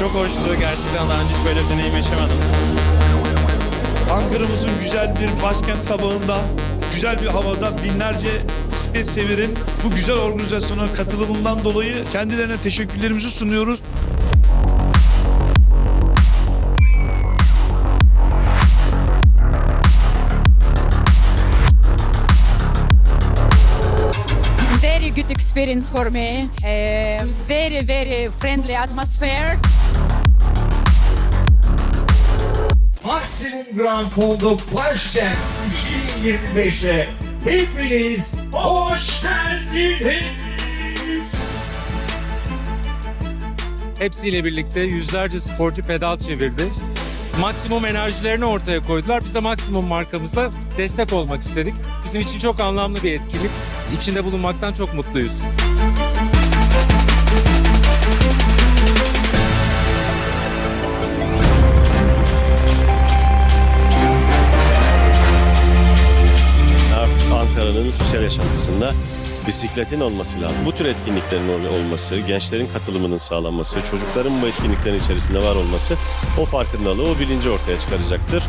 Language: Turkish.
Çok hoştu gerçekten daha önce hiç böyle bir deneyim yaşamadım. Ankara'mızın güzel bir başkent sabahında, güzel bir havada binlerce bisiklet severin bu güzel organizasyona katılımından dolayı kendilerine teşekkürlerimizi sunuyoruz. very good experience for me. Uh, very, very friendly atmosphere. Maksimum Grand Fondo Başkent 2025'e hepiniz hoş geldiniz. Hepsiyle birlikte yüzlerce sporcu pedal çevirdi. Maksimum enerjilerini ortaya koydular. Biz de Maksimum markamızla destek olmak istedik. Bizim için çok anlamlı bir etkinlik. İçinde bulunmaktan çok mutluyuz. Ankara'nın sosyal yaşantısında bisikletin olması lazım. Bu tür etkinliklerin ol- olması, gençlerin katılımının sağlanması, çocukların bu etkinliklerin içerisinde var olması o farkındalığı, o bilinci ortaya çıkaracaktır.